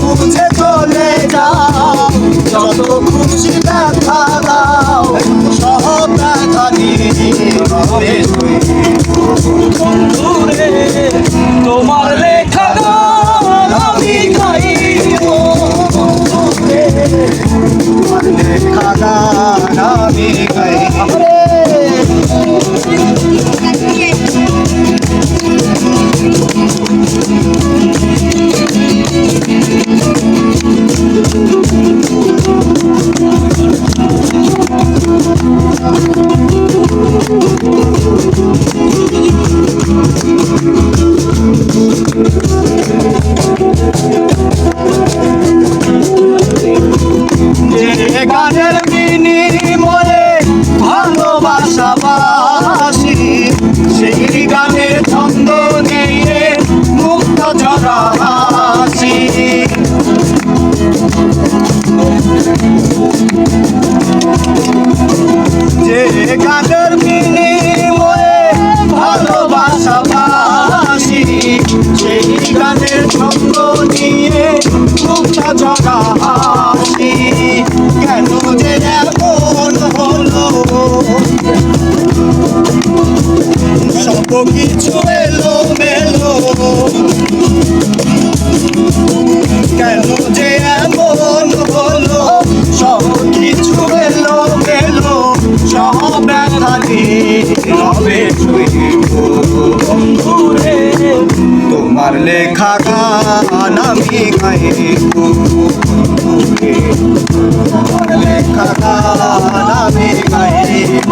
বুঝে চলে যাও যত খুশি ব্যথা দাও সব ব্যথা নিয়ে হাসি যে গানের বিনিময়ে ভালোবাসা বাসি সেই গানের ছন্দ নিয়ে মুক্ত ঝরা সব কিছু এলো মেলো কেন যে এমন হলো সব কিছু এলো মেলো সব ব্যথা রবে বন্ধুরে তোমার লেখা গান আমি গাইব তোমার লেখা গান আমি গাইব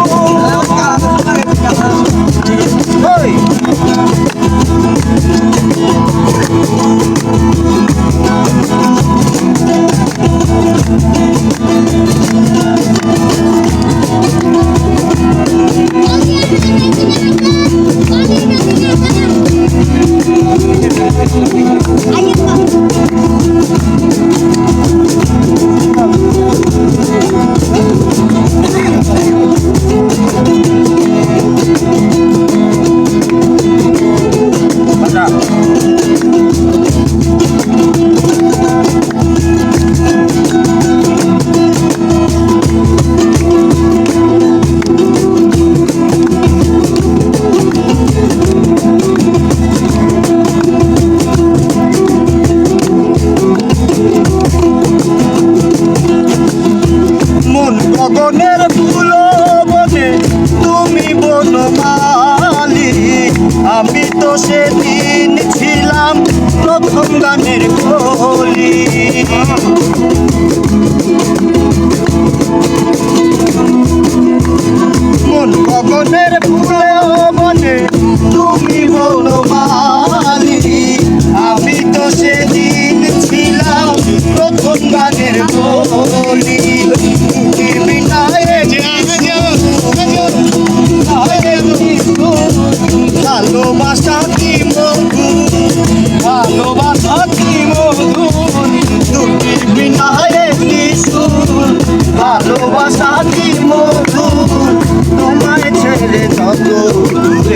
আমি তো সেদিন ছিলাম প্রথম গানের কলি। ভালোবাসা কি মধু তোমায় ছেড়ে যত দূরে